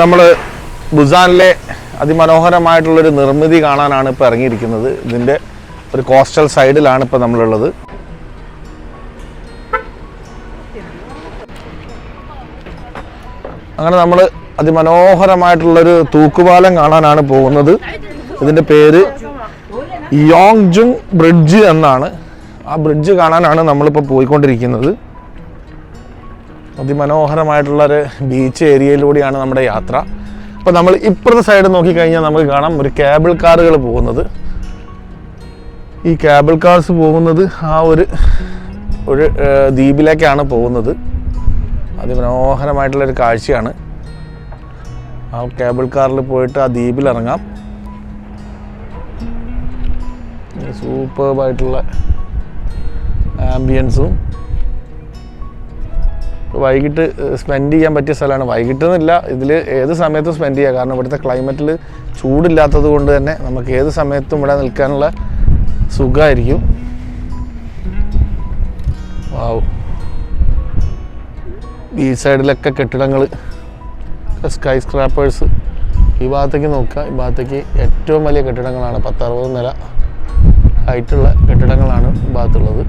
നമ്മൾ ബുസാനിലെ അതിമനോഹരമായിട്ടുള്ളൊരു നിർമ്മിതി കാണാനാണ് ഇപ്പോൾ ഇറങ്ങിയിരിക്കുന്നത്. ഇതിന്റെ ഒരു കോസ്റ്റൽ സൈഡിലാണ് ഇപ്പോൾ നമ്മളുള്ളത്. അങ്ങനെ നമ്മൾ അതിമനോഹരമായിട്ടുള്ളൊരു തൂക്കുപാലം കാണാനാണ് പോകുന്നത്. ഇതിന്റെ പേര് യോങ് ജുങ് ബ്രിഡ്ജ് എന്നാണ്. ആ ബ്രിഡ്ജ് കാണാനാണ് നമ്മളിപ്പോൾ പോയിക്കൊണ്ടിരിക്കുന്നത്. അതിമനോഹരമായിട്ടുള്ളൊരു ബീച്ച് ഏരിയയിലൂടെയാണ് നമ്മുടെ യാത്ര. അപ്പോൾ നമ്മൾ ഇപ്പുറത്തെ സൈഡ് നോക്കിക്കഴിഞ്ഞാൽ നമുക്ക് കാണാം ഒരു കേബിൾ കാറുകൾ പോകുന്നത്. ഈ കേബിൾ കാർസ് പോകുന്നത് ആ ഒരു ഒരു ദ്വീപിലേക്കാണ് പോകുന്നത്. അതിമനോഹരമായിട്ടുള്ളൊരു കാഴ്ചയാണ്. ആ കേബിൾ കാറിൽ പോയിട്ട് ആ ദ്വീപിൽ ഇറങ്ങാം. സൂപ്പർബായിട്ടുള്ള ആംബിയൻസും വൈകിട്ട് സ്പെൻഡ് ചെയ്യാൻ പറ്റിയ സ്ഥലമാണ്. വൈകിട്ട് എന്നില്ല ഇതിൽ ഏത് സമയത്തും സ്പെൻഡ് ചെയ്യുക കാരണം ഇവിടുത്തെ ക്ലൈമറ്റിൽ ചൂടില്ലാത്തത് കൊണ്ട് തന്നെ നമുക്ക് ഏത് സമയത്തും ഇവിടെ നിൽക്കാനുള്ള സുഖമായിരിക്കും വാവ് ഈ സൈഡിലൊക്കെ കെട്ടിടങ്ങൾ സ്കൈ സ്ക്രാപ്പേഴ്സ് ഈ ഭാഗത്തേക്ക് നോക്കുക. ഈ ഭാഗത്തേക്ക് ഏറ്റവും വലിയ കെട്ടിടങ്ങളാണ്. പത്തറുപത് നില ഹൈറ്റുള്ള കെട്ടിടങ്ങളാണ് ഭാഗത്തുള്ളത്.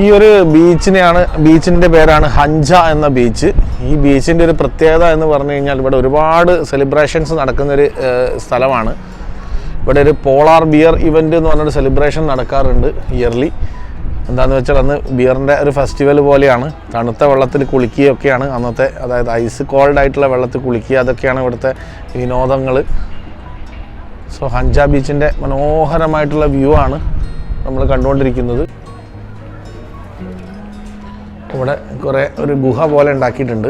ഈ ഒരു ബീച്ചിനെയാണ് ബീച്ചിന്റെ പേരാണ് ഹഞ്ച എന്ന ബീച്ച്. ഈ ബീച്ചിന്റെ ഒരു പ്രത്യേകത എന്ന് പറഞ്ഞു കഴിഞ്ഞാൽ ഇവിടെ ഒരുപാട് സെലിബ്രേഷൻസ് നടക്കുന്നൊരു സ്ഥലമാണ്. ഇവിടെ ഒരു പോളാർ ബിയർ ഇവന്റ് എന്ന് പറഞ്ഞൊരു സെലിബ്രേഷൻ നടക്കാറുണ്ട് ഇയർലി. എന്താണെന്ന് വെച്ചാൽ അന്ന് ബിയറിന്റെ ഒരു ഫെസ്റ്റിവൽ പോലെയാണ്. തണുത്ത വെള്ളത്തിൽ കുളിക്കുകയൊക്കെയാണ് അന്നത്തെ അതായത് ഐസ് കോൾഡ് ആയിട്ടുള്ള വെള്ളത്തിൽ കുളിക്കുക അതൊക്കെയാണ് ഇവിടുത്തെ വിനോദങ്ങൾ സോ ഹഞ്ച ബീച്ചിന്റെ മനോഹരമായിട്ടുള്ള വ്യൂ ആണ് നമ്മൾ കണ്ടുകൊണ്ടിരിക്കുന്നത്. ഇവിടെ കുറേ ഒരു ഗുഹ പോലെ ഉണ്ടാക്കിയിട്ടുണ്ട്.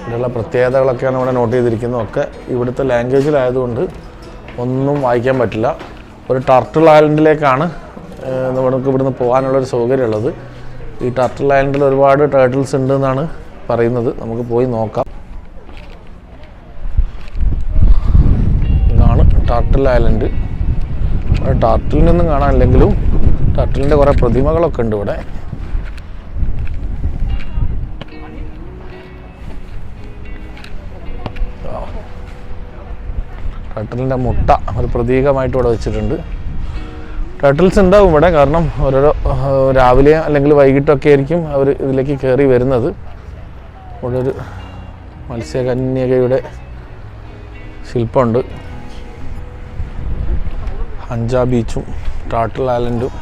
ഇവിടെയുള്ള പ്രത്യേകതകളൊക്കെയാണ് ഇവിടെ നോട്ട് ചെയ്തിരിക്കുന്നത്. ഒക്കെ ഇവിടുത്തെ ലാംഗ്വേജിലായതുകൊണ്ട് ഒന്നും വായിക്കാൻ പറ്റില്ല. ഒരു ടർട്ടിൽ ഐലൻഡിലേക്കാണ് നമുക്ക് ഇവിടുന്ന് പോകാനുള്ളൊരു സൗകര്യമുള്ളത്. ഈ ടർട്ടിൽ ഐലൻഡിൽ ഒരുപാട് ടേർട്ടിൽസ് ഉണ്ട് എന്നാണ് പറയുന്നത്. നമുക്ക് പോയി നോക്കാം. ഇതാണ് ടർട്ടിൽ ഐലൻഡ് ടർട്ടിലിനൊന്നും കാണാനില്ലെങ്കിലും ടർട്ടിലിന്റെ കുറേ പ്രതിമകളൊക്കെ ഉണ്ട് ഇവിടെ. ടർട്ടിലിന്റെ മുട്ട ഒരു പ്രതീകമായിട്ട് ഇവിടെ വെച്ചിട്ടുണ്ട്. ടട്ടിൽസ് ഉണ്ടാവും ഇവിടെ കാരണം ഓരോരോ രാവിലെ അല്ലെങ്കിൽ വൈകിട്ടൊക്കെ ആയിരിക്കും അവർ ഇതിലേക്ക് കയറി വരുന്നത്. ഇവിടെ ഒരു മത്സ്യകന്യകയുടെ ശില്പമുണ്ട്. അഞ്ചാ ബീച്ചും ടാട്ടിൽ ഐലൻഡും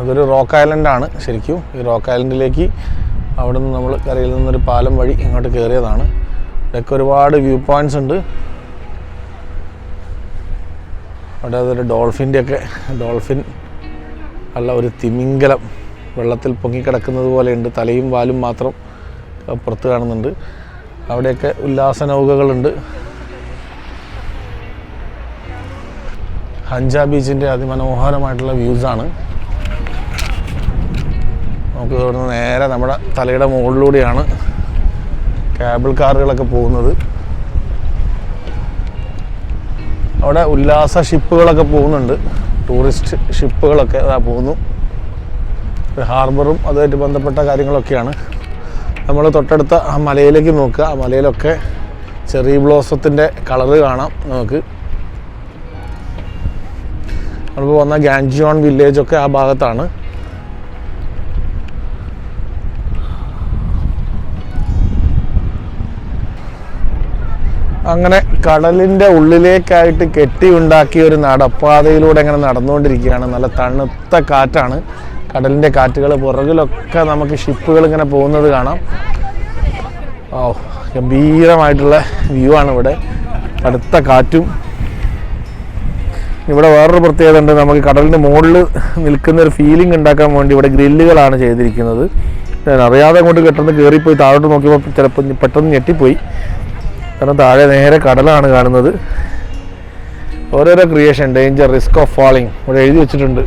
അതൊരു റോക്ക് ഐലൻഡാണ് ശരിക്കും. ഈ റോക്ക് ഐലൻഡിലേക്ക് അവിടെ നിന്ന് നമ്മൾ കരയിൽ നിന്നൊരു പാലം വഴി ഇങ്ങോട്ട് കയറിയതാണ് ഇതൊക്കെ ഒരുപാട് വ്യൂ പോയിന്റ്സ് ഉണ്ട്. അവിടെ അതൊരു ഡോൾഫിന്റെ ഒക്കെ ഡോൾഫിൻ അല്ല ഒരു തിമിംഗലം. വെള്ളത്തിൽ പൊങ്ങിക്കിടക്കുന്നത് പോലെയുണ്ട് തലയും വാലും മാത്രം പുറത്ത് കാണുന്നുണ്ട്. അവിടെയൊക്കെ ഉല്ലാസ നൗകകളുണ്ട് ഹഞ്ച ബീച്ചിന്റെ അതിമനോഹരമായിട്ടുള്ള വ്യൂസാണ്. നമുക്ക് ഇവിടുന്ന് നേരെ നമ്മുടെ തലയുടെ മുകളിലൂടെയാണ് കേബിൾ കാറുകളൊക്കെ പോകുന്നത്. അവിടെ ഉല്ലാസ ഷിപ്പുകളൊക്കെ പോകുന്നുണ്ട്. ടൂറിസ്റ്റ് ഷിപ്പുകളൊക്കെ അതാ പോകുന്നു. ഹാർബറും അതുമായിട്ട് ബന്ധപ്പെട്ട കാര്യങ്ങളൊക്കെയാണ്. നമ്മൾ തൊട്ടടുത്ത ആ മലയിലേക്ക് നോക്കുക. ആ മലയിലൊക്കെ ചെറി ബ്ലോസത്തിന്റെ കളറ് കാണാം നമുക്ക്. നമ്മളിപ്പോൾ വന്ന ഗാൻജിയോൺ വില്ലേജൊക്കെ ആ ഭാഗത്താണ്. അങ്ങനെ കടലിന്റെ ഉള്ളിലേക്കായിട്ട് കെട്ടി ഉണ്ടാക്കിയ ഒരു നടപ്പാതയിലൂടെ ഇങ്ങനെ നടന്നുകൊണ്ടിരിക്കുകയാണ്. നല്ല തണുത്ത കാറ്റാണ്. കടലിന്റെ കാറ്റുകൾ പുറകിലൊക്കെ നമുക്ക് ഷിപ്പുകൾ ഇങ്ങനെ പോകുന്നത് കാണാം. ഓ ഗംഭീരമായിട്ടുള്ള വ്യൂ ആണ് ഇവിടെ. അടുത്ത കാറ്റും. ഇവിടെ വേറൊരു പ്രത്യേകത ഉണ്ട്. നമുക്ക് കടലിന്റെ മുകളിൽ നിൽക്കുന്ന ഒരു ഫീലിംഗ് ഉണ്ടാക്കാൻ വേണ്ടി ഇവിടെ ഗ്രില്ലുകളാണ് ചെയ്തിരിക്കുന്നത്. അറിയാതെ അങ്ങോട്ട് പെട്ടെന്ന് കയറിപ്പോയി താഴോട്ട് നോക്കിയപ്പോൾ ചിലപ്പോൾ പെട്ടെന്ന് ഞെട്ടിപ്പോയി. കാരണം താഴെ നേരെ കടലാണ് കാണുന്നത്. ഓരോരോ creation danger risk of falling ഇവിടെ എഴുതി വെച്ചിട്ടുണ്ട്.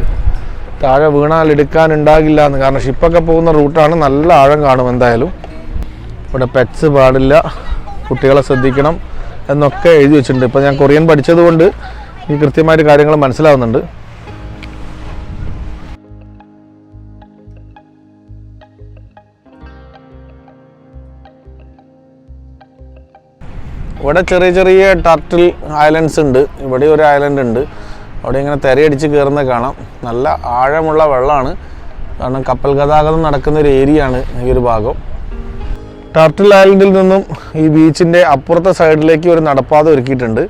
താഴെ വീണാൽ എടുക്കാൻ ഉണ്ടാകില്ല എന്ന്. കാരണം ഷിപ്പൊക്കെ പോകുന്ന റൂട്ടാണ് നല്ല ആഴം കാണും എന്തായാലും. ഇവിടെ പെറ്റ്സ് പാടില്ല. കുട്ടികളെ ശ്രദ്ധിക്കണം എന്നൊക്കെ എഴുതി വെച്ചിട്ടുണ്ട്. ഇപ്പോൾ ഞാൻ കൊറിയൻ പഠിച്ചതുകൊണ്ട് എനിക്ക് കൃത്യമായിട്ട് കാര്യങ്ങൾ മനസ്സിലാവുന്നുണ്ട്. ഇവിടെ ചെറിയ ചെറിയ ടർട്ടിൽ ഐലൻഡ്സ് ഉണ്ട്. ഇവിടെ ഒരു ഐലൻഡ് ഉണ്ട്. അവിടെ ഇങ്ങനെ തിരയടിച്ച് കയറുന്ന കാണാം. നല്ല ആഴമുള്ള വെള്ളമാണ്. കാരണം കപ്പൽ ഗതാഗതം നടക്കുന്ന ഒരു ഏരിയ ആണ് ഈ ഒരു ഭാഗം. ടർട്ടിൽ ഐലൻഡിൽ നിന്നും ഈ ബീച്ചിന്റെ അപ്പുറത്തെ സൈഡിലേക്ക് ഒരു നടപ്പാത ഒരുക്കിയിട്ടുണ്ട്.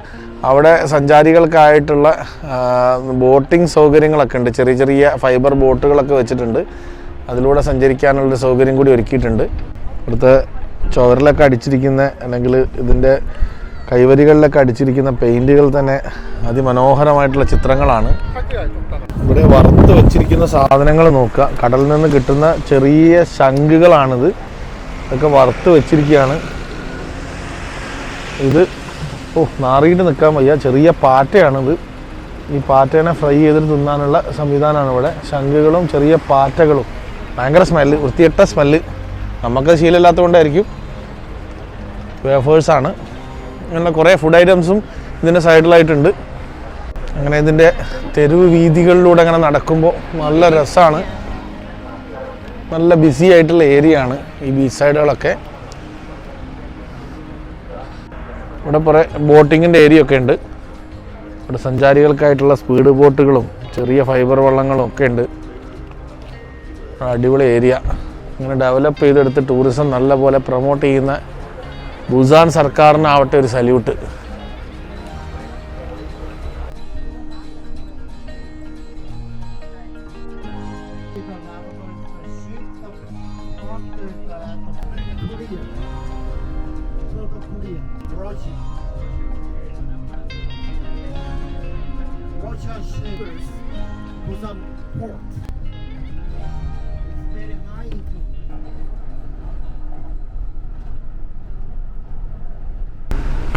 അവിടെ സഞ്ചാരികൾക്കായിട്ടുള്ള ബോട്ടിംഗ് സൗകര്യങ്ങളൊക്കെ ഉണ്ട്. ചെറിയ ചെറിയ ഫൈബർ ബോട്ടുകളൊക്കെ വെച്ചിട്ടുണ്ട്. അതിലൂടെ സഞ്ചരിക്കാനുള്ളൊരു സൗകര്യം കൂടി ഒരുക്കിയിട്ടുണ്ട്. ഇവിടുത്തെ ചുവരിലൊക്കെ അടിച്ചിരിക്കുന്ന അല്ലെങ്കിൽ ഇതിന്റെ കൈവരികളിലൊക്കെ അടിച്ചിരിക്കുന്ന പെയിന്റുകൾ തന്നെ അതിമനോഹരമായിട്ടുള്ള ചിത്രങ്ങളാണ്. ഇവിടെ വറുത്ത് വെച്ചിരിക്കുന്ന സാധനങ്ങൾ നോക്കുക. കടലിൽ നിന്ന് കിട്ടുന്ന ചെറിയ ശംഖുകളാണിത്. ഇതൊക്കെ വറുത്ത് വെച്ചിരിക്കുകയാണ്. ഇത് ഓ നാറിയിട്ട് നിൽക്കാൻ വയ്യ. ചെറിയ പാറ്റയാണിത്. ഈ പാറ്റേനെ ഫ്രൈ ചെയ്തിട്ട് തിന്നാനുള്ള സംവിധാനമാണ് ഇവിടെ. ശംഖുകളും ചെറിയ പാറ്റകളും. ഭയങ്കര സ്മെല്ല് വൃത്തിയിട്ട സ്മെല്ല്. നമുക്ക് ശീലമില്ലാത്തതുകൊണ്ടായിരിക്കും വേഫേഴ്സാണ് അങ്ങനെ കുറേ ഫുഡ് ഐറ്റംസും ഇതിന്റെ സൈഡിലായിട്ടുണ്ട് അങ്ങനെ ഇതിന്റെ തെരുവ് വീതികളിലൂടെ അങ്ങനെ നടക്കുമ്പോൾ നല്ല രസമാണ്. നല്ല ബിസി ആയിട്ടുള്ള ഏരിയ ആണ് ഈ ബീച്ച് സൈഡുകളൊക്കെ ഇവിടെ കുറേ ബോട്ടിങ്ങിന്റെ ഏരിയ ഒക്കെ ഉണ്ട്. ഇവിടെ സഞ്ചാരികൾക്കായിട്ടുള്ള സ്പീഡ് ബോട്ടുകളും ചെറിയ ഫൈബർ വള്ളങ്ങളും ഒക്കെ ഉണ്ട്. അടിപൊളി ഏരിയ ഇങ്ങനെ ഡെവലപ്പ് ചെയ്തെടുത്ത് ടൂറിസം നല്ലപോലെ പ്രൊമോട്ട് ചെയ്യുന്ന ബുസാൻ സർക്കാരിനാവട്ടെ ഒരു സല്യൂട്ട്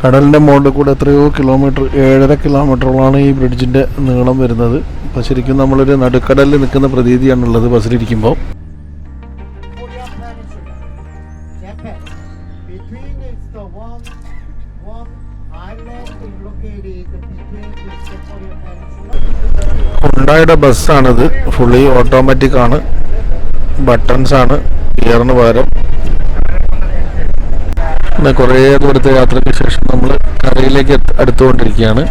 കടലിന്റെ മുകളിൽ കൂടെ എത്രയോ കിലോമീറ്റർ ഏഴര കിലോമീറ്ററോളാണ് ഈ ബ്രിഡ്ജിന്റെ നീളം വരുന്നത്. അപ്പോൾ ശരിക്കും നമ്മളൊരു നടുക്കടലിൽ നിൽക്കുന്ന പ്രതീതിയാണുള്ളത് ബസ്സിലിരിക്കുമ്പോൾ. ഹുണ്ടായുടെ ബസ്സാണിത്. ഫുള്ളി ഓട്ടോമാറ്റിക് ആണ്. ബട്ടൺസ് ആണ്. ഗിയറിന് പകരം. പിന്നെ കുറേ ദൂരത്തെ യാത്രയ്ക്ക് ശേഷം നമ്മൾ കരയിലേക്ക് അടുത്തുകൊണ്ടിരിക്കുകയാണ്.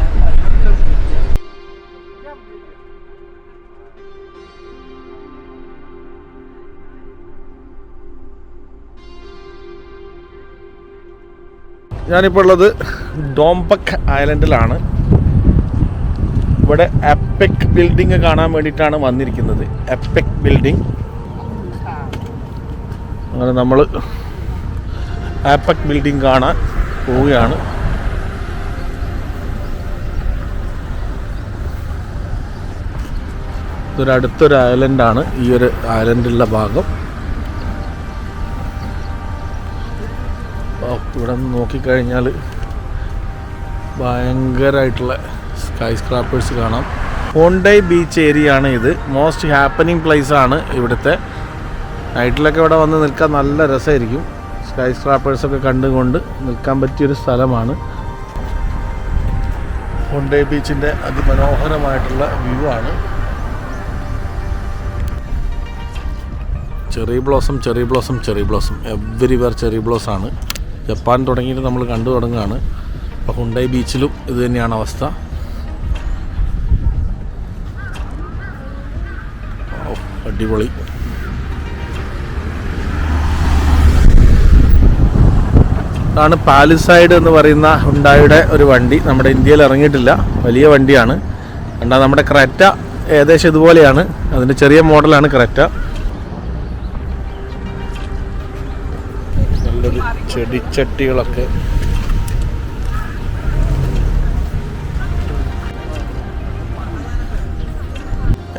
ഞാനിപ്പോൾ ഉള്ളത് ഡോംപക് ഐലൻഡിലാണ്. ഇവിടെ എപ്പെക് ബിൽഡിംഗ് കാണാൻ വേണ്ടിയിട്ടാണ് വന്നിരിക്കുന്നത്. എപ്പെക് ബിൽഡിംഗ് അങ്ങനെ നമ്മൾ ആപ്പക് ബിൽഡിംഗ് കാണാൻ പോവുകയാണ്. ഇതൊരു അടുത്തൊരു ഐലൻഡാണ്. ഈ ഒരു ഐലൻഡുള്ള ഭാഗം. ഇവിടെ നിന്ന് നോക്കിക്കഴിഞ്ഞാൽ ഭയങ്കരമായിട്ടുള്ള സ്കൈ സ്ക്രാപ്പേഴ്സ് കാണാം. ഹോണ്ടൈ ബീച്ച് ഏരിയ ആണ് ഇത്. മോസ്റ്റ് ഹാപ്പനിങ് പ്ലേസ് ആണ് ഇവിടുത്തെ. നൈറ്റിലൊക്കെ ഇവിടെ വന്ന് നിൽക്കാൻ നല്ല രസമായിരിക്കും. സ്കൈ സ്ക്രാപ്പേഴ്സൊക്കെ കണ്ടുകൊണ്ട് നിൽക്കാൻ പറ്റിയൊരു സ്ഥലമാണ്. ഹുണ്ടേ ബീച്ചിന്റെ അതിമനോഹരമായിട്ടുള്ള വ്യൂ ആണ്. Cherry blossom cherry blossom cherry blossom everywhere cherry blossom ആണ്. ജപ്പാൻ തുടങ്ങിയിട്ട് നമ്മൾ കണ്ടു തുടങ്ങുകയാണ്. അപ്പോൾ ഹുണ്ടായി ബീച്ചിലും ഇത് തന്നെയാണ് അവസ്ഥ. അടിപൊളി. ഇതാണ് പാലിസൈഡ് എന്ന് പറയുന്ന ഹുണ്ടായുടെ ഒരു വണ്ടി. നമ്മുടെ ഇന്ത്യയിൽ ഇറങ്ങിയിട്ടില്ല. വലിയ വണ്ടിയാണ്. കണ്ടാൽ നമ്മുടെ ക്രെറ്റ ഏകദേശം ഇതുപോലെയാണ്. അതിന്റെ ചെറിയ മോഡലാണ് ക്രെറ്റ. നല്ലൊരു ചെടിച്ചട്ടികളൊക്കെ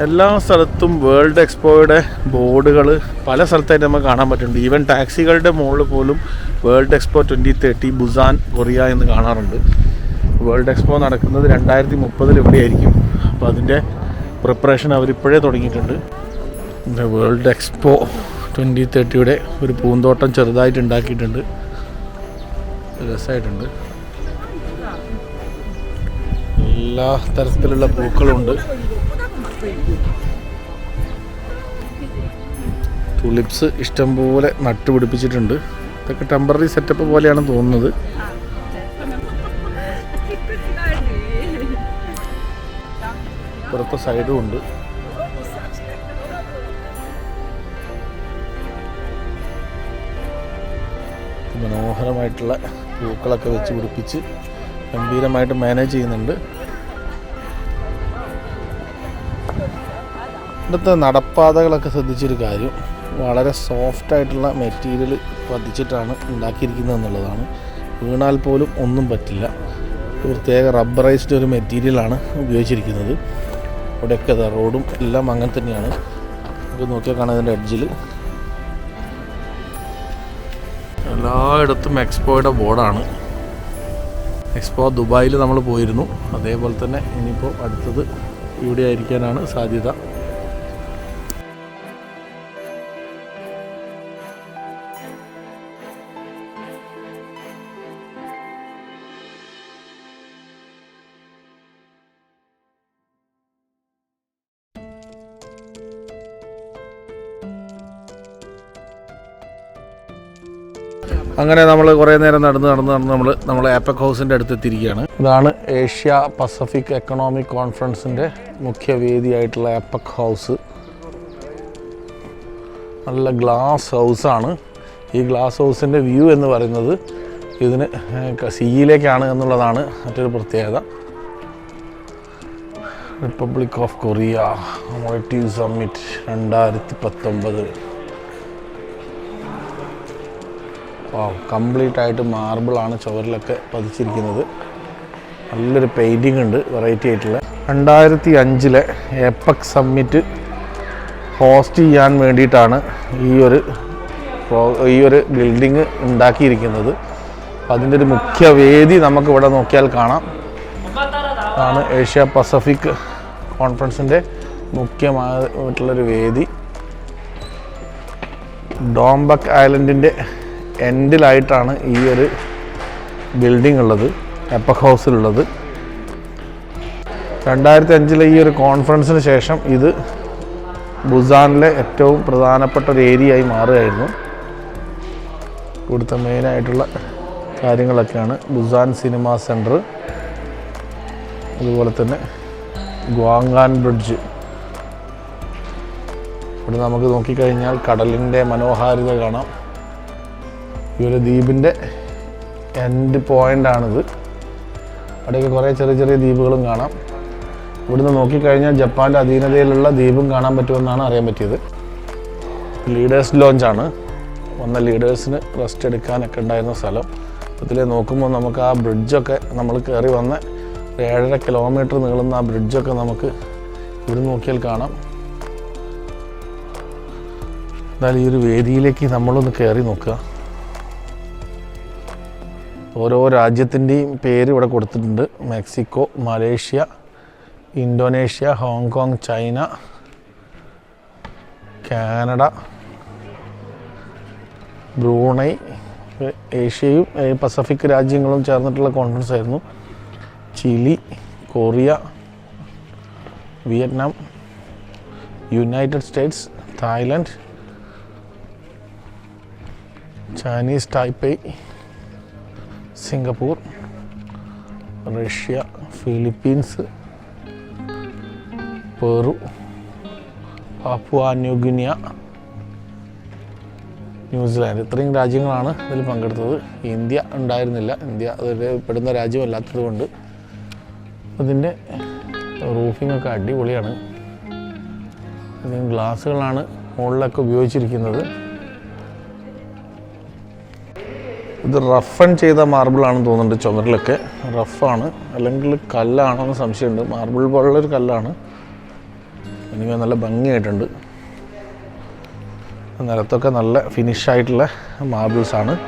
എല്ലാ സ്ഥലത്തും വേൾഡ് എക്സ്പോയുടെ ബോർഡുകൾ പല സ്ഥലത്തായിട്ട് നമുക്ക് കാണാൻ പറ്റുന്നുണ്ട്. ഈവൻ ടാക്സികളുടെ മുകളിൽ പോലും world expo twenty thirty Busan Korea എന്ന് കാണാറുണ്ട്. വേൾഡ് എക്സ്പോ നടക്കുന്നത് രണ്ടായിരത്തി മുപ്പതിൽ എവിടെയായിരിക്കും അപ്പോൾ അതിന്റെ പ്രിപ്പറേഷൻ അവരിപ്പോഴേ തുടങ്ങിയിട്ടുണ്ട്. വേൾഡ് എക്സ്പോ ട്വന്റി തേർട്ടിയുടെ ഒരു പൂന്തോട്ടം ചെറുതായിട്ട് ഉണ്ടാക്കിയിട്ടുണ്ട്. രസമായിട്ടുണ്ട്. എല്ലാ തരത്തിലുള്ള പൂക്കളുണ്ട്. തുളിപ്സ് ഇഷ്ടംപോലെ നട്ടുപിടിപ്പിച്ചിട്ടുണ്ട് ഇതൊക്കെ ടെമ്പററി സെറ്റപ്പ് പോലെയാണ് തോന്നുന്നത്. പുറത്തെ സൈഡും ഉണ്ട്. മനോഹരമായിട്ടുള്ള പൂക്കളൊക്കെ വെച്ച് പിടിപ്പിച്ച് ഗംഭീരമായിട്ട് മാനേജ് ചെയ്യുന്നുണ്ട്. ഇവിടുത്തെ നടപ്പാതകളൊക്കെ ശ്രദ്ധിച്ചൊരു കാര്യം വളരെ സോഫ്റ്റ് ആയിട്ടുള്ള മെറ്റീരിയൽ പതിച്ചിട്ടാണ് ഉണ്ടാക്കിയിരിക്കുന്നത് എന്നുള്ളതാണ്. വീണാൽ പോലും ഒന്നും പറ്റില്ല. പ്രത്യേക റബ്ബറൈസ്ഡ് ഒരു മെറ്റീരിയലാണ് ഉപയോഗിച്ചിരിക്കുന്നത്. ഇവിടെയൊക്കെ റോഡും എല്ലാം അങ്ങനെ തന്നെയാണ്. നമുക്ക് നോക്കിയാൽ കാണാം ഇതിന്റെ എഡ്ജിൽ എല്ലായിടത്തും എക്സ്പോയുടെ ബോർഡാണ് എക്സ്പോ ദുബായിൽ നമ്മൾ പോയിരുന്നു. അതേപോലെ തന്നെ ഇനിയിപ്പോൾ അടുത്തത് ഇവിടെ ആയിരിക്കാനാണ് സാധ്യത. അങ്ങനെ നമ്മൾ കുറേ നേരം നടന്ന് നടന്ന് നടന്ന് നമ്മൾ നമ്മൾ ആപ്പക് ഹൗസിന്റെ അടുത്ത് എത്തിയിരിക്കുകയാണ് ഇതാണ് ഏഷ്യ പസഫിക് എക്കണോമിക് കോൺഫറൻസിന്റെ മുഖ്യ വേദിയായിട്ടുള്ള ആപ്പക് ഹൗസ്. നല്ല ഗ്ലാസ് ഹൗസാണ് ഈ ഗ്ലാസ് ഹൗസിന്റെ വ്യൂ എന്ന് പറയുന്നത് ഇതിന് സിയിലേക്കാണ് എന്നുള്ളതാണ് മറ്റൊരു പ്രത്യേകത. റിപ്പബ്ലിക് ഓഫ് കൊറിയ മൾട്ടീവ് സമ്മിറ്റ് രണ്ടായിരത്തി പത്തൊമ്പത്. കംപ്ലീറ്റ് ആയിട്ട് മാർബിളാണ് ചുവരിലൊക്കെ പതിച്ചിരിക്കുന്നത്. നല്ലൊരു പെയിന്റിംഗ് ഉണ്ട് വെറൈറ്റി ആയിട്ടുള്ള. രണ്ടായിരത്തി അഞ്ചിലെ എപ്പക് സമ്മിറ്റ് ഹോസ്റ്റ് ചെയ്യാൻ വേണ്ടിയിട്ടാണ് ഈ ഒരു ഈ ഒരു ബിൽഡിങ് ഉണ്ടാക്കിയിരിക്കുന്നത്. അതിന്റെ ഒരു മുഖ്യ വേദി നമുക്ക് ഇവിടെ നോക്കിയാൽ കാണാം. ആണ് ഏഷ്യ പസഫിക് കോൺഫറൻസിന്റെ മുഖ്യമായിട്ടുള്ളൊരു വേദി. ഡോംബക് ഐലൻഡിന്റെ എൻഡിലായിട്ടാണ് ഈ ഒരു ബിൽഡിംഗ് ഉള്ളത് എപ്പക് ഹൗസിലുള്ളത് രണ്ടായിരത്തി അഞ്ചിലെ ഈ ഒരു കോൺഫറൻസിന് ശേഷം ഇത് ബുസാനിലെ ഏറ്റവും പ്രധാനപ്പെട്ട ഒരു ഏരിയ ആയി മാറുകയായിരുന്നു. ഇവിടുത്തെ മെയിനായിട്ടുള്ള കാര്യങ്ങളൊക്കെയാണ് ബുസാൻ സിനിമ സെന്റർ അതുപോലെ തന്നെ ഗ്വാങ്കാൻ ബ്രിഡ്ജ് ഇവിടെ നമുക്ക് നോക്കിക്കഴിഞ്ഞാൽ കടലിന്റെ മനോഹാരിത കാണാം. ഈ ദ്വീപിന്റെ എൻഡ് പോയിന്റാണിത് അവിടെയൊക്കെ കുറേ ചെറിയ ചെറിയ ദ്വീപുകളും കാണാം. ഇവിടുന്ന് നോക്കിക്കഴിഞ്ഞാൽ ജപ്പാന്റെ അധീനതയിലുള്ള ദ്വീപും കാണാൻ പറ്റുമെന്നാണ് അറിയാൻ പറ്റിയത്. ലീഡേഴ്സ് ലോഞ്ചാണ് വന്ന ലീഡേഴ്സിന് റെസ്റ്റ് എടുക്കാനൊക്കെ ഉണ്ടായിരുന്ന സ്ഥലം. ഇതിൽ നോക്കുമ്പോൾ നമുക്ക് ആ ബ്രിഡ്ജൊക്കെ നമ്മൾ കയറി വന്ന ഏഴര കിലോമീറ്റർ നീളുന്ന ആ ബ്രിഡ്ജൊക്കെ നമുക്ക് ഇവിടെ നോക്കിയാൽ കാണാം. എന്നാൽ ഈ ഒരു വേദിയിലേക്ക് നമ്മളൊന്ന് കയറി നോക്കുക. ഓരോ രാജ്യത്തിന്റെയും പേര് ഇവിടെ കൊടുത്തിട്ടുണ്ട്. Mexico Malaysia Indonesia Hong Kong China Canada Brunei ഏഷ്യയും Pacific രാജ്യങ്ങളും ചേർന്നിട്ടുള്ള കോൺഫറൻസ് ആയിരുന്നു. Chile Korea Vietnam United States Thailand Chinese Taipei Singapore Russia Philippines Peru Papua New Guinea New Zealand. ഇത്രയും രാജ്യങ്ങളാണ് ഇതിൽ പങ്കെടുത്തത്. ഇന്ത്യ ഉണ്ടായിരുന്നില്ല. ഇന്ത്യ അതൊരു പെടുന്ന രാജ്യമല്ലാത്തത് കൊണ്ട് അതിന്റെ റൂഫിങ്ങൊക്കെ അടിപൊളിയാണ്. ഇതിന് ഗ്ലാസ്സുകളാണ് മുകളിലൊക്കെ ഉപയോഗിച്ചിരിക്കുന്നത്. ഇത് റഫൺ ചെയ്ത മാർബിൾ ആണെന്ന് തോന്നുന്നുണ്ട് ചുമരിലൊക്കെ. റഫാണ്. അല്ലെങ്കിൽ കല്ലാണോ എന്ന് സംശയമുണ്ട്. മാർബിൾ പോലുള്ളൊരു കല്ലാണ്. എനിക്ക് നല്ല ഭംഗിയായിട്ടുണ്ട്. നിലത്തൊക്കെ നല്ല ഫിനിഷ് ആയിട്ടുള്ള മാർബിൾസ് ആണ്.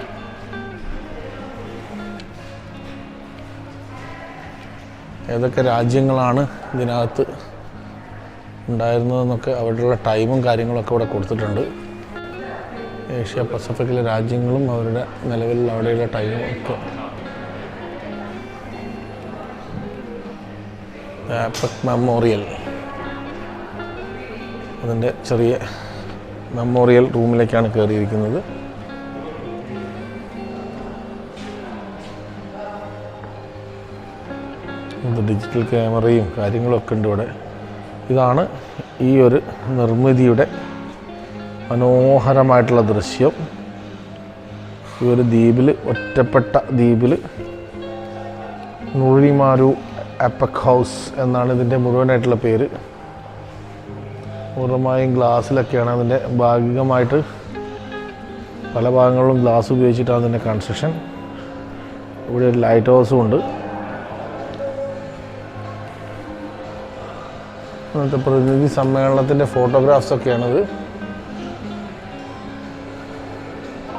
ഏതൊക്കെ രാജ്യങ്ങളാണ് ഇതിനകത്ത് ഉണ്ടായിരുന്നതെന്നൊക്കെ അവരുടെ ടൈമും കാര്യങ്ങളൊക്കെ ഇവിടെ കൊടുത്തിട്ടുണ്ട്. ഏഷ്യ പസഫിക്കിലെ രാജ്യങ്ങളും അവരുടെ നിലവിൽ അവിടെയുള്ള ടൈമും ഒക്കെ. APEC memorial. അതിന്റെ ചെറിയ മെമ്മോറിയൽ റൂമിലേക്കാണ് കയറിയിരിക്കുന്നത്. ഡിജിറ്റൽ ക്യാമറയും കാര്യങ്ങളൊക്കെ ഉണ്ട് ഇവിടെ. ഇതാണ് ഈ ഒരു നിർമ്മിതിയുടെ മനോഹരമായിട്ടുള്ള ദൃശ്യം. ഈ ഒരു ദ്വീപിൽ ഒറ്റപ്പെട്ട ദ്വീപിൽ നുഴിമാരു അപ്പക് ഹൗസ് എന്നാണ് ഇതിന്റെ മുഴുവനായിട്ടുള്ള പേര്. പൂർണമായും ഗ്ലാസ്സിലൊക്കെയാണ് അതിന്റെ ഭാഗികമായിട്ട് പല ഭാഗങ്ങളിലും ഗ്ലാസ് ഉപയോഗിച്ചിട്ടാണ് അതിന്റെ കൺസ്ട്രക്ഷൻ ഇവിടെ ഒരു ലൈറ്റ് ഹൗസും ഉണ്ട്. ഇന്നത്തെ പ്രതിനിധി സമ്മേളനത്തിന്റെ ഫോട്ടോഗ്രാഫ്സ്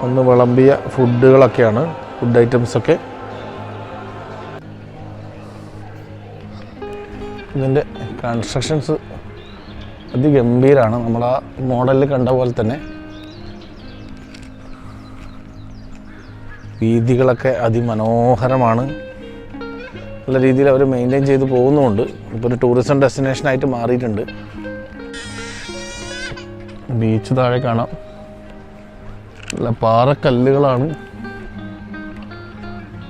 ഒന്ന് വിളമ്പിയ ഫുഡുകളൊക്കെയാണ് ഫുഡ് ഐറ്റംസൊക്കെ ഇതിന്റെ കൺസ്ട്രക്ഷൻസ് അതിഗംഭീരമാണ് നമ്മൾ ആ മോഡലിൽ കണ്ട പോലെ തന്നെ വീതികളൊക്കെ അതിമനോഹരമാണ്. നല്ല രീതിയിൽ അവർ മെയിന്റെയിൻ ചെയ്ത് പോകുന്നുമുണ്ട്. ഇപ്പോൾ ഒരു ടൂറിസം ഡെസ്റ്റിനേഷനായിട്ട് മാറിയിട്ടുണ്ട്. ബീച്ച് താഴെ കാണാം. നല്ല പാറക്കല്ലുകളാണ്.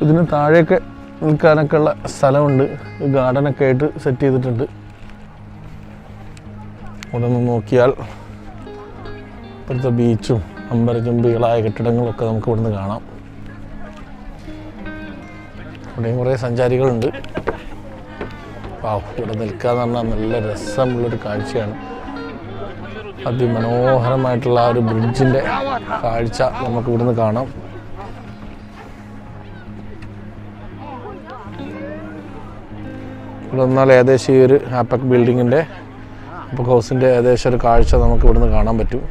ഇതിന് താഴെയൊക്കെ നിൽക്കാനൊക്കെ ഉള്ള സ്ഥലമുണ്ട് ഗാർഡനൊക്കെ ആയിട്ട് സെറ്റ് ചെയ്തിട്ടുണ്ട്. അതൊന്ന് നോക്കിയാൽ ഇപ്പോഴത്തെ ബീച്ചും അമ്പരചുംബികളായ കെട്ടിടങ്ങളൊക്കെ നമുക്ക് ഇവിടുന്ന് കാണാം. ഇവിടെയും കുറേ സഞ്ചാരികളുണ്ട്. ഇവിടെ നിൽക്കാന്ന് പറഞ്ഞാൽ നല്ല രസമുള്ളൊരു കാഴ്ചയാണ്. അതിമനോഹരമായിട്ടുള്ള ആ ഒരു ബ്രിഡ്ജിന്റെ കാഴ്ച നമുക്ക് ഇവിടുന്ന് കാണാം. ഇവിടെ നിന്നാൽ ഏകദേശം ഈ ഒരു ആപ്പക് ബിൽഡിങ്ങിന്റെ ആപ്പക് ഹൗസിന്റെ ഏകദേശം ഒരു കാഴ്ച നമുക്ക് ഇവിടുന്ന് കാണാൻ പറ്റും.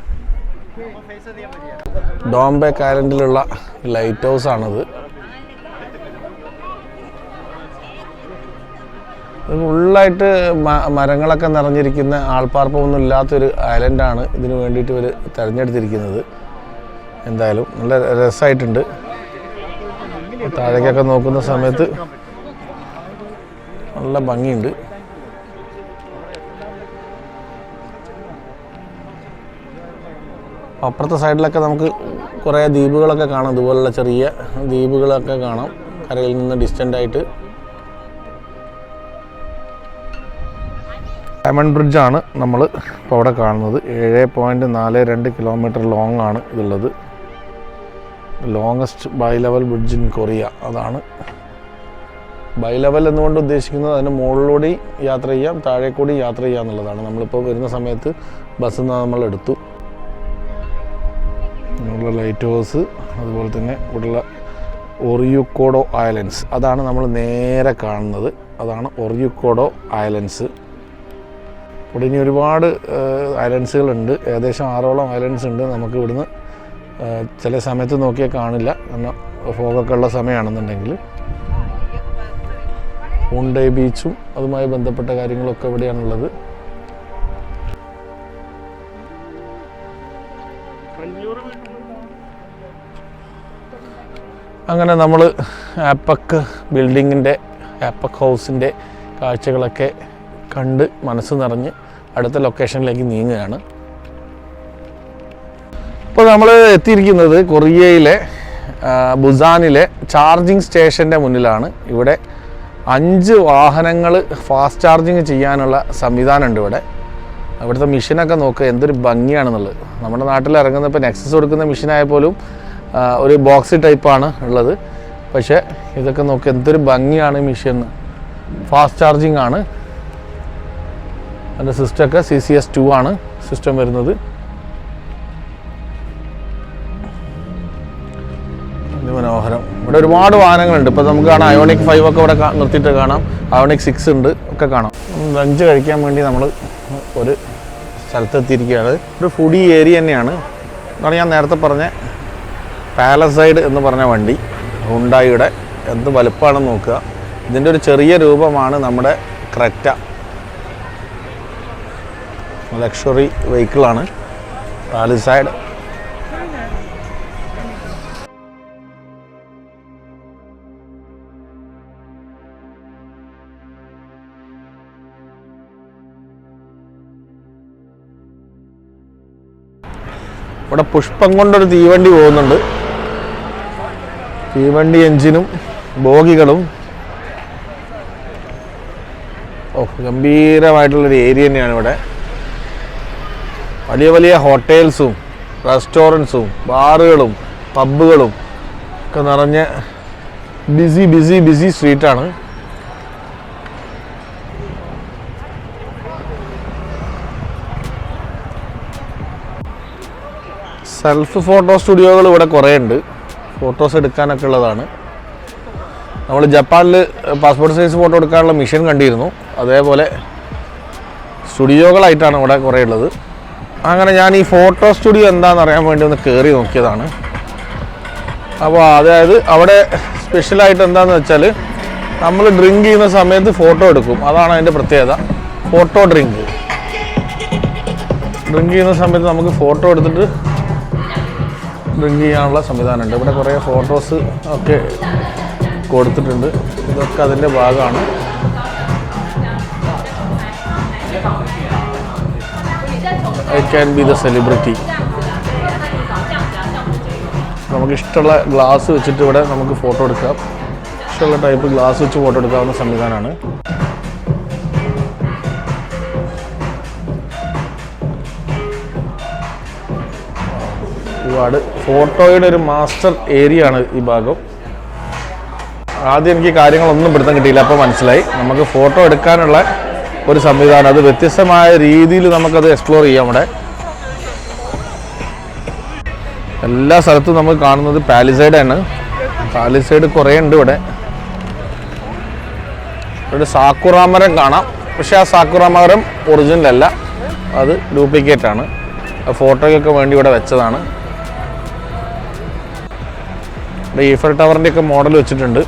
ഡോംബെ കാലൻഡിലുള്ള ലൈറ്റ് ഹൗസ് ഫുള്ളായിട്ട് മരങ്ങളൊക്കെ നിറഞ്ഞിരിക്കുന്ന ആൾപ്പാർപ്പമൊന്നും ഇല്ലാത്തൊരു ഐലൻഡാണ് ഇതിന് വേണ്ടിയിട്ട് ഇവർ തിരഞ്ഞെടുത്തിരിക്കുന്നത്. എന്തായാലും നല്ല രസമായിട്ടുണ്ട് താഴേക്കൊക്കെ നോക്കുന്ന സമയത്ത് നല്ല ഭംഗിയുണ്ട്. അപ്പുറത്തെ സൈഡിലൊക്കെ നമുക്ക് കുറേ ദ്വീപുകളൊക്കെ കാണാം. ഇതുപോലുള്ള ചെറിയ ദ്വീപുകളൊക്കെ കാണാം. കരയിൽ നിന്ന് ഡിസ്റ്റന്റ് ആയിട്ട്. ഡയമണ്ട് ബ്രിഡ്ജാണ് നമ്മൾ ഇപ്പോൾ അവിടെ കാണുന്നത്. ഏഴ് പോയിന്റ് നാല് രണ്ട് കിലോമീറ്റർ ലോങ് ആണ് ഇതുള്ളത്. Longest bilevel bridge in Korea അതാണ്. ബൈ ലെവൽ എന്നുകൊണ്ട് ഉദ്ദേശിക്കുന്നത് അതിന് മുകളിലൂടെ യാത്ര ചെയ്യാം താഴെ കൂടി യാത്ര ചെയ്യാം എന്നുള്ളതാണ്. നമ്മളിപ്പോൾ വരുന്ന സമയത്ത് നിന്ന് നമ്മൾ എടുത്തു. ഇങ്ങനെയുള്ള ലൈറ്റ് ഹൗസ് അതുപോലെ തന്നെ ഇവിടെയുള്ള ഒറിയുക്കോഡോ ഐലൻഡ്സ് അതാണ് നമ്മൾ നേരെ കാണുന്നത്. അതാണ് ഒറിയുക്കോഡോ ഐലൻഡ്സ് ഇവിടെ ഇനി ഒരുപാട് ഐലൻഡ്സുകളുണ്ട് ഏകദേശം ആറോളം ഐലൻഡ്സ് ഉണ്ട് നമുക്ക് ഇവിടുന്ന്. ചില സമയത്ത് നോക്കിയാൽ കാണില്ല. കാരണം ഫോഗൊക്കെ ഉള്ള സമയമാണെന്നുണ്ടെങ്കിൽ. ഉണ്ടേ ബീച്ചും അതുമായി ബന്ധപ്പെട്ട കാര്യങ്ങളൊക്കെ ഇവിടെയാണുള്ളത്. അങ്ങനെ നമ്മൾ ആപ്പക്ക് ബിൽഡിങ്ങിന്റെ ആപ്പക്ക് ഹൗസിന്റെ കാഴ്ചകളൊക്കെ കണ്ട് മനസ്സ് നിറഞ്ഞ് അടുത്ത ലൊക്കേഷനിലേക്ക് നീങ്ങുകയാണ്. ഇപ്പോൾ നമ്മൾ എത്തിയിരിക്കുന്നത് കൊറിയയിലെ ബുസാനിലെ ചാർജിങ് സ്റ്റേഷന്റെ മുന്നിലാണ്. ഇവിടെ അഞ്ച് വാഹനങ്ങൾ ഫാസ്റ്റ് ചാർജിങ് ചെയ്യാനുള്ള സംവിധാനമുണ്ട് ഇവിടെ. ഇവിടുത്തെ മെഷീനൊക്കെ നോക്കുക എന്തൊരു ഭംഗിയാണെന്നുള്ളത്. നമ്മുടെ നാട്ടിൽ ഇറങ്ങുന്ന ഇപ്പോൾ നെക്സസ് കൊടുക്കുന്ന മെഷീനായ പോലും ഒരു ബോക്സ് ടൈപ്പാണ് ഉള്ളത്. പക്ഷേ ഇതൊക്കെ നോക്കുക എന്തൊരു ഭംഗിയാണ് മെഷീൻ ഫാസ്റ്റ് ചാർജിങ് ആണ്. അതിന്റെ സിസ്റ്റമൊക്കെ സി സി എസ് ടു ആണ് സിസ്റ്റം വരുന്നത്. മനോഹരം. ഇവിടെ ഒരുപാട് വാഹനങ്ങളുണ്ട്. ഇപ്പോൾ നമുക്ക് കാണാം അയോണിക് ഫൈവ് ഒക്കെ ഇവിടെ നിർത്തിയിട്ട് കാണാം. അയോണിക് സിക്സ് ഉണ്ട് ഒക്കെ കാണാം. ലഞ്ച് കഴിക്കാൻ വേണ്ടി നമ്മൾ ഒരു സ്ഥലത്തെത്തിയിരിക്കുകയാണ്. ഒരു ഫുഡി ഏരിയ തന്നെയാണ്. എന്നാണ് ഞാൻ നേരത്തെ പറഞ്ഞ പാലസൈഡ് എന്ന് പറഞ്ഞ വണ്ടി. ഹുണ്ടായിയുടെ എന്ത് വലുപ്പമാണെന്ന് നോക്കുക. ഇതിന്റെ ഒരു ചെറിയ രൂപമാണ് നമ്മുടെ ക്രെറ്റ ലക്ഷറി വെഹിക്കിളാണ്. പാലിസൈഡ് ഇവിടെ പുഷ്പം കൊണ്ടൊരു തീവണ്ടി പോകുന്നുണ്ട്. തീവണ്ടി എഞ്ചിനും ബോഗികളും. ഓ ഗംഭീരമായിട്ടുള്ളൊരു ഏരിയ തന്നെയാണ് ഇവിടെ. വലിയ വലിയ ഹോട്ടൽസും റെസ്റ്റോറന്റ്സും ബാറുകളും പബ്ബുകളും ഒക്കെ നിറഞ്ഞ ബിസി ബിസി ബിസി സ്ട്രീറ്റാണ് സെൽഫ് ഫോട്ടോ സ്റ്റുഡിയോകൾ ഇവിടെ കുറേ ഉണ്ട് ഫോട്ടോസ് എടുക്കാനൊക്കെ ഉള്ളതാണ്. നമ്മൾ ജപ്പാനിൽ പാസ്പോർട്ട് സൈസ് ഫോട്ടോ എടുക്കാനുള്ള മിഷൻ കണ്ടിരുന്നു. അതേപോലെ സ്റ്റുഡിയോകളായിട്ടാണ് ഇവിടെ കുറേ ഉള്ളത് അങ്ങനെ ഞാൻ ഈ ഫോട്ടോ സ്റ്റുഡിയോ എന്താണെന്ന് അറിയാൻ വേണ്ടി ഒന്ന് കയറി നോക്കിയതാണ്. അപ്പോൾ അതായത് അവിടെ സ്പെഷ്യലായിട്ട് എന്താണെന്ന് വെച്ചാൽ നമ്മൾ ഡ്രിങ്ക് ചെയ്യുന്ന സമയത്ത് ഫോട്ടോ എടുക്കും. അതാണ് അതിന്റെ പ്രത്യേകത. ഫോട്ടോ ഡ്രിങ്ക് ഡ്രിങ്ക് ചെയ്യുന്ന സമയത്ത് നമുക്ക് ഫോട്ടോ എടുത്തിട്ട് ഡ്രിങ്ക് ചെയ്യാനുള്ള സംവിധാനമുണ്ട്. ഇവിടെ കുറേ ഫോട്ടോസ് ഒക്കെ കൊടുത്തിട്ടുണ്ട്. ഇതൊക്കെ അതിന്റെ ഭാഗമാണ്. ക്യാൻ ബി ദ സെലിബ്രിറ്റി നമുക്ക് ഇഷ്ടമുള്ള ഗ്ലാസ് വെച്ചിട്ട് ഇവിടെ നമുക്ക് ഫോട്ടോ എടുക്കാം. ഇഷ്ടമുള്ള ടൈപ്പ് ഗ്ലാസ് വെച്ച് ഫോട്ടോ എടുക്കാവുന്ന സംവിധാനമാണ്. ഒരുപാട് ഫോട്ടോയുടെ ഒരു മാസ്റ്റർ ഏരിയ ആണ് ഈ ഭാഗം. ആദ്യം എനിക്ക് കാര്യങ്ങളൊന്നും പിടുത്തം കിട്ടിയില്ല അപ്പോൾ മനസ്സിലായി. നമുക്ക് ഫോട്ടോ എടുക്കാനുള്ള ഒരു സംവിധാനം അത് വ്യത്യസ്തമായ രീതിയിൽ നമുക്കത് എക്സ്പ്ലോർ ചെയ്യാം ഇവിടെ. എല്ലാ സ്ഥലത്തും നമ്മൾ കാണുന്നത് പാലിസൈഡ് ആണ്. പാലിസൈഡ് കുറേ ഉണ്ട് ഇവിടെ. ഇവിടെ സാക്കുറാമരം കാണാം. പക്ഷേ ആ സാക്കുറാമരം ഒറിജിനൽ അല്ല. അത് ഡ്യൂപ്ലിക്കേറ്റ് ആണ്. ഫോട്ടോയ്ക്കൊക്കെ വേണ്ടി ഇവിടെ വെച്ചതാണ്. ഇവിടെ ഈഫൽ ടവറിന്റെ ഒക്കെ മോഡൽ വെച്ചിട്ടുണ്ട്.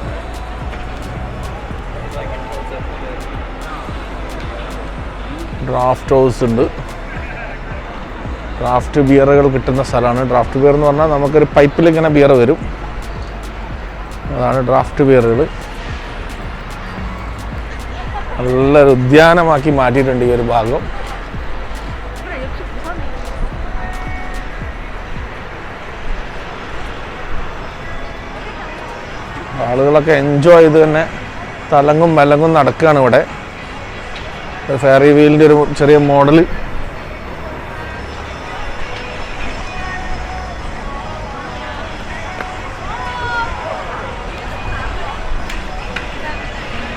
ഡ്രാഫ്റ്റ് ഹൗസ് ഉണ്ട്. ഡ്രാഫ്റ്റ് ബിയറുകൾ കിട്ടുന്ന സ്ഥലമാണ്. ഡ്രാഫ്റ്റ് ബിയർ എന്ന് പറഞ്ഞാൽ നമുക്കൊരു പൈപ്പിൽ ഇങ്ങനെ ബിയർ വരും. അതാണ് ഡ്രാഫ്റ്റ് ബിയറുകൾ നല്ലൊരു ഉദ്യാനമാക്കി മാറ്റിയിട്ടുണ്ട് ഈ ഒരു ഭാഗം. ആളുകളൊക്കെ എൻജോയ് ചെയ്ത് തന്നെ തലങ്ങും മലങ്ങും നടക്കുകയാണ് ഇവിടെ. ഫെയറി വീലിന്റെ ഒരു ചെറിയ മോഡൽ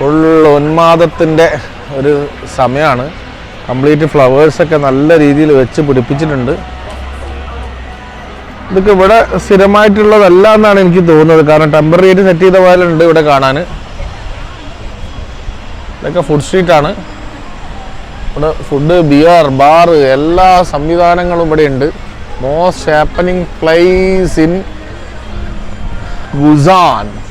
ഫുൾ ഉന്മാദത്തിന്റെ ഒരു സമയമാണ് കംപ്ലീറ്റ് ഫ്ലവേഴ്സൊക്കെ നല്ല രീതിയിൽ വെച്ച് പിടിപ്പിച്ചിട്ടുണ്ട്. ഇതൊക്കെ ഇവിടെ സ്ഥിരമായിട്ടുള്ളതല്ല എന്നാണ് എനിക്ക് തോന്നുന്നത്. കാരണം ടെമ്പററി ആയിട്ട് സെറ്റ് ചെയ്ത പോലെ ഉണ്ട് ഇവിടെ കാണാൻ. ഇതൊക്കെ ഫുഡ് സ്ട്രീറ്റ് ആണ്. ഇവിടെ ഫുഡ് ബിയർ ബാർ എല്ലാ സംവിധാനങ്ങളും ഇവിടെ ഉണ്ട്. Most happening place in Busan